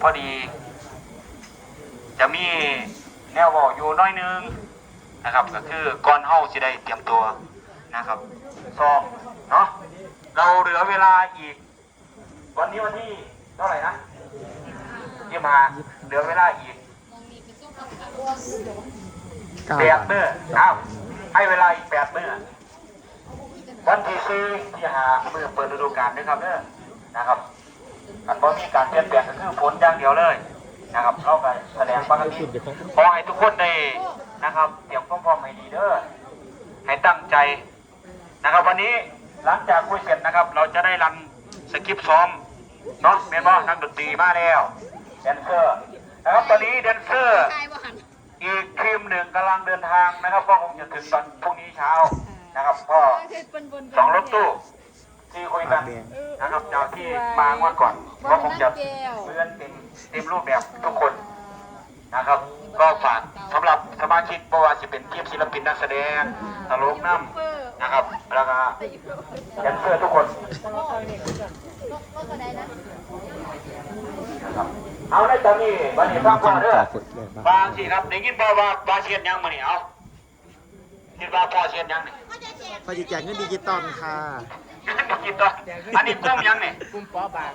พอดี จะมีแนวบอกอยู่น้อยนึงนะครับ ก็คือก่อนเฮาสิได้เตรียมตัวนะครับซ้อมเนาะเราเหลือเวลาอีก วันนี้วันที่เท่าไหร่นะยี่มาเหลือเวลาอีกแปดเมื่ออ้าวให้เวลาอีกแปดเมื่อวันที่สี่ที่หาเมื่อเปิดฤดูกาลนะครับเด้อนะครับ อันบ่มีการเปลี่ยนแปลงก็คือผลอย่างเดียวเลยนะครับเข้าไปแสดงปกติขอให้ทุกคนได้นะครับเตรียมควพร้อมให้ดีเด้อให้ตั้งใจนะครับ วันนี้หลังจากคุยเสร็จนะครับ เราจะได้รันสคริปต์ซ้อมเนาะเมนบอนักดนตรีมาแล้วแดนเซอร์นะครับตอนนี้แดนเซอร์อีกทีมหนึ่งกำลังเดินทางนะครับก็คงจะถึงตอนพรุ่งนี้เช้านะครับก็สองรถตู้ ที่คุยกันนะครับจากที่มางวดก่อนก็คงจะเพื่อนเต็มเต็มรูปแบบทุกคนนะครับ ก็ฝากสำหรับสมาชิกเพราะว่าจะเป็นทีมศิลปินนักแสดงตลกน้ำนะครับแล้วก็แดนเซอร์ทุกคนนะครับเอาในตอนนี้วันนี้ฟังก่อนเด้อฝึกเลยบ้างบางสิครับได้ยินบ่ว่าบาเชียนยังมานี่เอาคิดว่าพ่อเชียนยังนี่พอจะแจกเงินดิจิตอลค่ะ ได้ยินตัวอันนี้กุ้มยังนี่กลุ่มปอบาง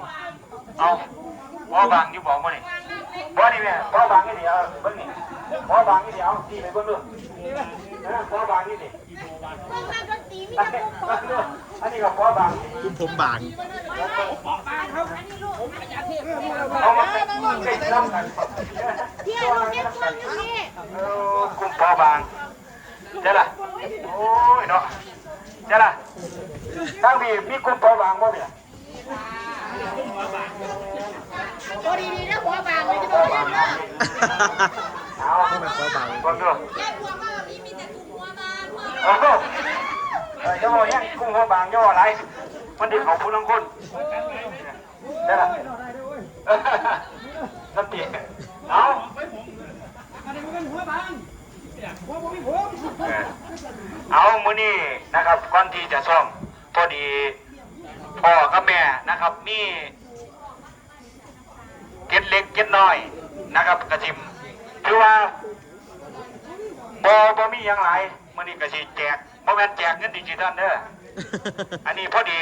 เอาพ่อบางอยู่บอกมานี่บ่นี่แม่พ่อบางนี่เดียวเบิ่งนี่พ่อบางนี่เดียวที่ไปเบิ่งดูเออพ่อบางนี่ดิอันนี้ก็พ่อบางกุ้มผมบางเอามาเป็นใกล้ซ้ำกันเที่ยวลูกเก็บความอยู่นี่เออกุ้มพ่อบางเจ้าล่ะโอ้ยเนาะ เจ้าล่ะทางพี่มีกุ้มพ่อบางบ่เนี่ยตัวดีๆนะหัวบางเลยจะบอกเลยนะเอาให้มันพอบางก่อนดูแยกหัวบางนี่มีแต่ตุ้มหัวบางโอ้โหเออจะบอกยังกุ้งหัวบางจะบอกอะไรมันดีของผู้ลังคนได้ละน้ำเตี๋ยเอาเออ เอามือนี่นะครับก่อนที่จะซ่อมพอดีพ่อกับแม่นะครับมีเก็ดเล็กเก็ดน้อยนะครับ กระทิมถือว่าบ่บ่มีหยังหลายมื้อนี้ก็สิแจกบ่แม่นแจกเงินดิจิทัลเด้ออันนี้พอดี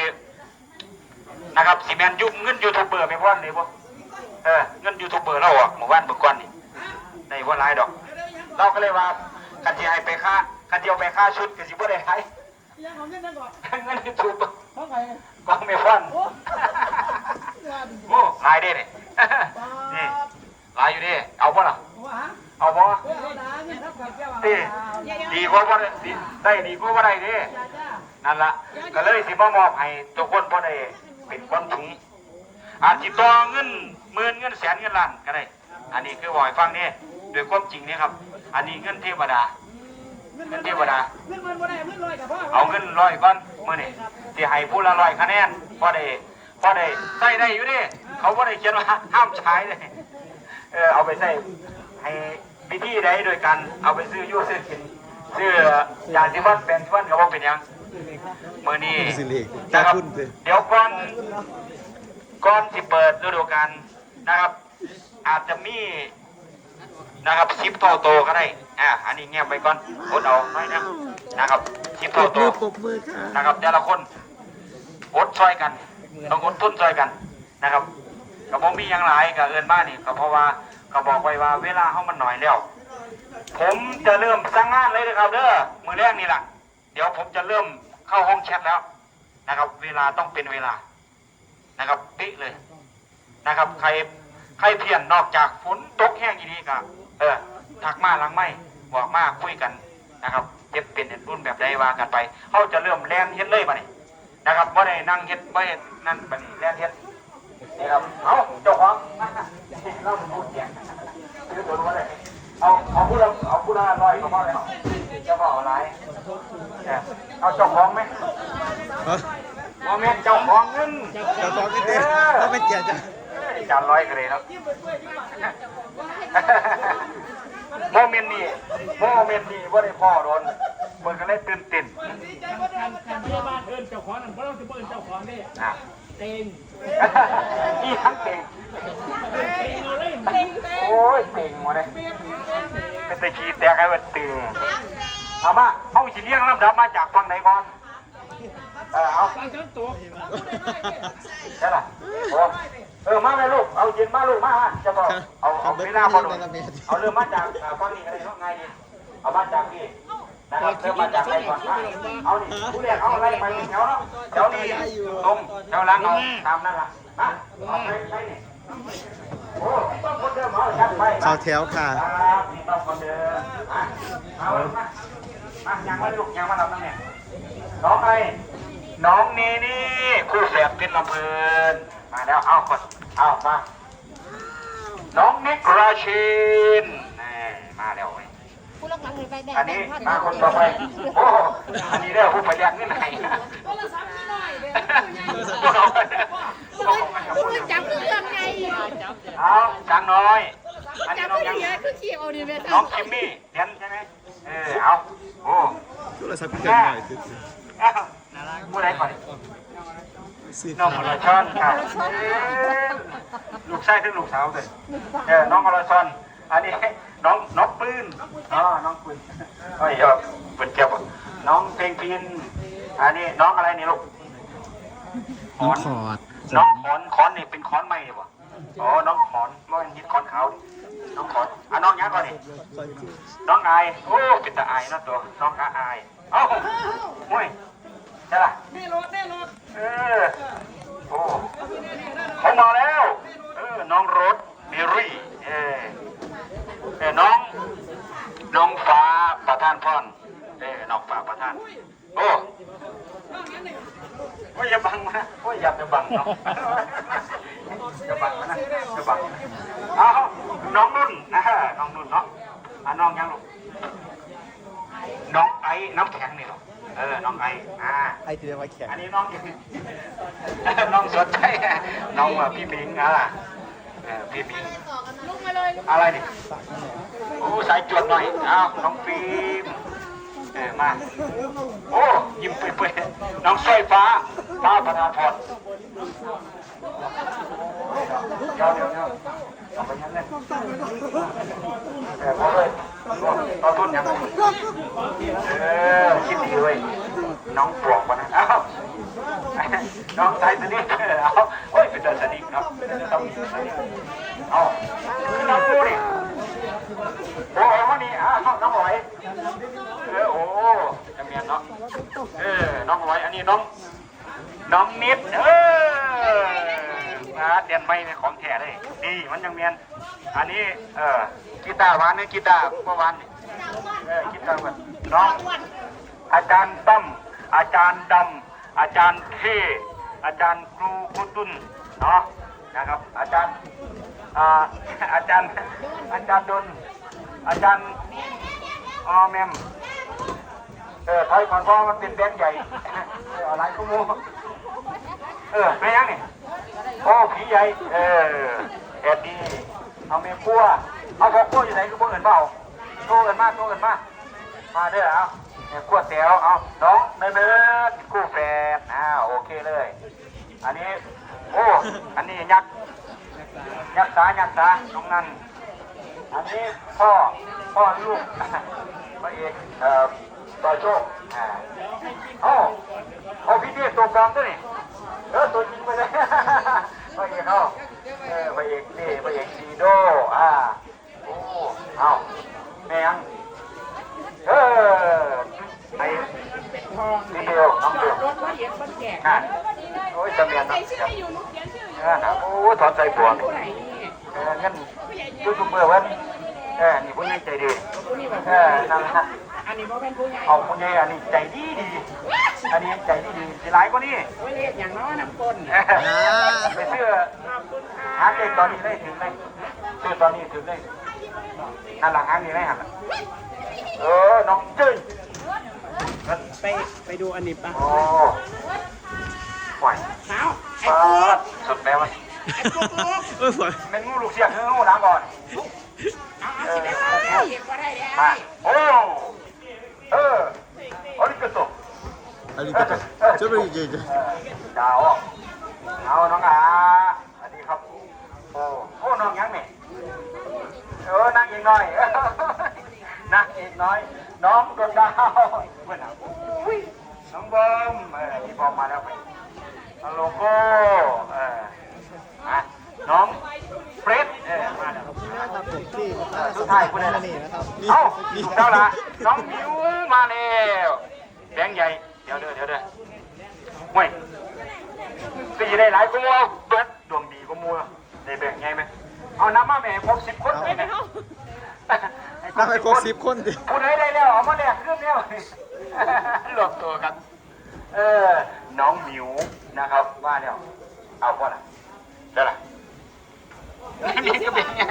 นะครับสิแม่นยุคเงินยูทูบเบอร์ไปบ่นี่บ่เออเงินยูทูบเบอร์เราออกเมื่อวานเมื่อก่อนนี่ได้บ่หลายดอก เราก็เลยว่าคันสิให้ไปค่าคันสิเอาไปค่าชุดก็สิบ่ได้ให้ยังของเงินนั่นก่อนเงินยูทูบเพราะไงกองไม่ฟันโอ้หลายเด้นี่นี่หลายอยู่เด้เอาบ่ล่ะหัวหาเอาบ่เพื่อเอาด่าเงินรับกับแก้วดีดีกว่าบ่ได้ดีได้ดีกว่าบ่ได้เด้นั่นละก็เลยสิมามอบให้ทุกคนพอได้เป็นความถุงอาจสิต่อเงินหมื่นเงินแสนเงินล้านก็ได้ อันนี้คือบอกให้ฟังนี่ด้วยความจริงนี่ครับ อันนี้เงินเทวดา เงินเทวดา เงินมันบ่ได้เงินลอยกับพ่อเอาเงินร้อยก่อนมื่อนี่สิให้ผู้ละร้อยคะแนนพอได้พอได้ใส่ได้อยู่ดิเขาบ่ได้เขียนว่าห้ามใช้เลยเออเอาไปใส่ให้พิธีใดโดยกันเอาไปซื้ออยู่ซื้อกินซื้อยาสีฟันเป็นฟันก็บ่เป็นหยังมื่อนี้สิรินะตาครับคุณสิเดี๋ยวก่อนก่อนที่เปิดฤดูกาลนะครับ อาจจะมี นะครับซิปโตโตก็ได้อ่าอันนี้เงียบไปก่อนอดเอาหน่อยนะนะครับซิปปรโตบโตมือปรบมือค่ะนะครับแต่ละคนอดช่วยกัน ต้องอดทุนช่วยกันนะครับก็บ่มีอย่างหลายกับเอินบ้านนี่ก็เพราะว่าก็บอกไว้ว่าเวลาเฮามันหน่อยแล้ว ผมจะเริ่มสร้างงานเลยนะครับเด้อมือแรกนี่แหละเดี๋ยวผมจะเริ่มเข้าห้องแชทแล้วนะครับ เวลาต้องเป็นเวลานะครับปิ๊เลยนะครับ ใคร ใครเพี้ยนนอกจากฝนตกแห้งอีนี้ก็เออทักมาหลังไม่บอกมาคุยกันนะครับเย็บเป็นรุ่นแบบใดว่ากันไปเขาจะเริ่มแลนเฮ็ดเลยมานี่นะครับว่าได้นั่งเฮ็ดไม่นั่นบัดนี้แลนเฮ็ดนี่ครับเอาเจ้าของเล่าพูดเสียงคือตัวรู้ว่าอะไรเอาเอาพูดละเอาพูดละร้อยก็พอแล้วจะบอกอะไรเนี่ยเอาเจ้าของไหมเอ้าเอาแม่นเจ้าของเงินเจ้าของนี่เต้ถ้าไม่แจกจะ จานร้อยกันเลยครับโมเมนต์นี้โมเมนต์นี้ว่าได้พ่อโดนเบิ่งกันเลยตื่นเต้นดีใจบ่ได้การพยาบาลเอิ้นเจ้าของนั่นบ่ต้องสิบ่เอิ้นเจ้าของนี่อะเต็งอีทั้งเก่งเต็งเอาเลเลยเป็นตะขี้แตกไอ้เบัดตึงเอามาเอาสิเลี้ยงลำดับมาจากฝั่งไหนก่อน เออเอาฟังฉันตัวใช่ล่ะโอ้เออมาเลยลูก เอาเย็นมาลูกมาฮะจะบอก เอาเอาเวลาพอลูกเอาเริ่มมาจากอ่าฝั่งนี้อะไรเนาะไงดีเอามาจากนี่นะครับเริ่มมาจากไหนก่อนมาเอานี่ผู้เรียกเอาอะไรไปแถวเนาะแถวนี้ตรงแถวหลังเอาตามนั่นล่ะมาเอาไปไปนี่โอ้ต้องคนเดิมเอาจัดไปเข้าแถวค่ะครับต้องคนเดิมมาเอามามายังมาลูกยังมาทำนั่นเนี่ยน้องไร น้องนี่นี่คู่แฝดเป็นลำเพลินมาแล้วเอาคนเอามาน้องนิกราชินนี่มาแล้วเว้ยผู้ลักหลังเลยไปแดงอันนี้มาคนต่อไปโอ้อันนี้เด้อผู้ประหยัดนี่ไหนโทรศัพท์นี่หน่อยเด้อพวกเราผู้มันจับเรื่องไงเอาจังน้อยอันนี้จับน้องไม่ยังเยอะคือขี้เอาดีไปน้องคิมมี่เรียนใช่ไหมเออเอาโอ้โทรศัพท์เกินหน่อยสิเอา ผู้ใดก่อนสิน้องอรชอนค่ะเอ้ยลูกชายถึงลูกสาวเลยเออน้องอรชอนอันนี้น้องน้องปืนอ๋อน้องปืนเฮ้ยเอาปืนเจ็บอะน้องเพลงพินอันนี้น้องอะไรนี่ลูกน้องขอดน้องขอนขอนนี่เป็นขอนไม้เหรออ๋อ น้องขอนว่ามันฮิตขอนขาวนี่น้องขอนอะน้องยังก่อนนี่น้องอาย โอ้เป็นตาอายเนาะตัว น้องอาอาย เอ้าห่วยใช่ล่ะแน่รถแน่รถเออโอ้เขามาแล้วเออน้องรถเมรี่เออเออน้อง น้องฟ้าประธานพรเออน้องฟ้าประธานโอ้น้องนั้นเนี่ยโอ้ยอย่าบังนะโอ้ยอย่าไปบังเนาะอย่าบังนะอย่าบังนะเอาน้องนุ่นนะฮะน้องนุ่นเนาะอะน้องยังลูกน้องไอ้น้ำแข็งนี่หรอ เออ น้องไอ้อ่า ไอ้ที่เรียกว่าแข็งอันนี้น้อง น้องสดใช่น้องว่าพี่มิงอะเออพี่มิงลุกมาเลยอะไรนี่โอ้สายจวดหน่อยอ้าวน้องฟิล์มเออมาโอ้ยิ้มเปื่อยๆน้องสร้อยฟ้าฟ้าประธานพรเดี๋ยวเดี๋ยวเดี๋ยวเอาไปยังไงเออพอเลย ต่อทุนยังเออคิดดีเว้ยน้องปลวกมานะเอ้าน้องไทยสนิทเออเอาโอ้ยเป็นเดินสนิทครับต้องมีสนิทเอาขึ้นน้องปูนี่โอ้ยวันนี้อ้าวน้องหอยเออโอ้จำเนียนเนาะเออน้องหอยอันนี้น้องน้องนิดเออนะเรียนไม่เป็นของแท้เลยนี่มันยังเมียน อันนี้เออกีตาร์หวานนี่กีตาร์เมื่อวานนี่เออกีตาร์หวานน้องอาจารย์ตั้มอาจารย์ดำอาจารย์เทอาจารย์ครูคุตุนเนาะนะครับ อาจารย์อาอาจารย์อาจารย์ดนอาจารย์ออแมมเออไทยก่อนเพราะมันเป็นแบงค์ใหญ่เอออะไรก็มูเออไม่ยังนี่โอ้ผีใหญ่เออแอดดี้ เอาเมียกัวเอาพวกกลัวอยู่ไหนก็พวกอื่นเปล่าโตเอื่นมาโตเอื่นมากมาเด้อเอาเนี่ยกลัวแถวเอาน้องเนิร์ดคู่แฝดอ่าโอเคเลย อันนี้โอ้อันนี้ยักษ์ยักษ์สายักษ์สาน้องนั่นอันนี้พ่อพ่อลูกพระเอกเอ่อต่อโชคอ่าเอ้าเอาพี่เตี้ยตัวปลอมด้วยนี่เออตัวจริงไปเลยพระเอกเขาเออพระเอกนี่พระเดอ่าโอ้เอาแม่ยังเออไอ้นี่เดียวน้องเดียวรถละเอียดมันแก่อ่าโอ้ยจำเนียนนะเออนะโอ้ถอนใจปวงเอองั้นยูทูบเบอร์วันเออนี่ผู้ใหญ่ใจดีเออนั่นนะอันนี้บ่เป็นผู้ใหญ่เอาคุณยายอันนี้ใจดีดีอันนี้ใจดีดีสิหลายกว่านี้โอ้ยเรียกอย่างน้อยน้ำก้นไปซื้อหาเด็กตอนนี้ได้ถึงเลย ซื้อตอนนี้ถึงเลยนั่นหลังหางนี้ได้หันเออ น้องจื้ยไปไปดูอันนี้ปะโอ้ห่วยสาวไอ้ปาปุ๊ดสุดแม่วะไอ้ปุ๊กปุ๊กเออฝนเป็นงูลูกเสียงคืองูน้ำก่อนเอาเอาสิได้มาแล้วเก็บก็ได้แล้วมาโอ้เออโอ้นี่กระตุกอันนี้ก็จะจะไปยืนดาวเอาน้องอาสวัสดีครับโอ้โอ้น้องยังนี่เออนางเอีก น้อยนางเอกน้อย น้องดวงดาวเมื่อไหร่อุ้ยน้องบอมเออพี่บอมมาแล้วไปน้องโลโก้เอออะน้องเฟรดเออมาแล้วครับผมที่เออสุดท้ายคุณได้ละนี่นะครับเอ้าเจ้าละน้องมิวมาแล้วแบงค์ใหญ่ เดี๋ยวเด้อเดี๋ยวเด้อห่วยตีได้หลายกูเอาเบิดดวงดีกูมัวได้แบ่งไงไหมเอาน้ำมาแม่ครบสิบคนไหมเนี่ย นับให้ครบสิบคนดิผู้ใดได้แล้วเอามาแลกเครื่องแล้วรวมตัวกัน เออ น้องหมิวนะครับว่าแล้วเอาก่อนละได้ละนี่ก็เป็นไง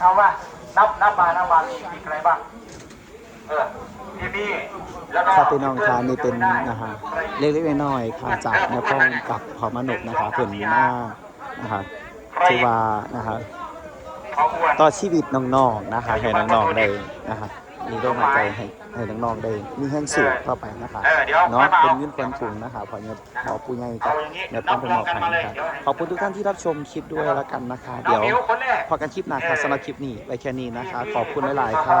เอามานับนับมานับมามีมีใครบ้าง เออพี่มี่แล้วก็ครับพี่น้องคะนี่เป็นนะฮะเล็กๆน้อยๆค่ะจากนครกับพอมนุษย์นะคะเพิ่นมีมานะคะที่ว่านะคะเขาอ้วน ต่อชีวิตน้องๆนะคะให้น้องๆได้นะคะมีร่มหายใจให้ให้น้องๆได้มีแห้งสูงต่อไปนะคะเออเดี๋ยวเนาะค่อยมาเป็นเอาเงินคนถุงนะคะพอเนี่ยขอผู้ใหญ่กับเอาอย่างนี้เดี๋ยวต้องเป็นหมอนับรวมกันมาเลยค่ะเดี๋ยวให้ขอบคุณทุกท่านที่รับชมคลิปด้วยแล้วกันนะคะน้องเดี๋ยวหมิวคนแรกพอกันคลิปหน้าค่ะสำหรับคลิปนี้ไว้แค่นี้นะคะ ขอบคุณหลายๆค่ะ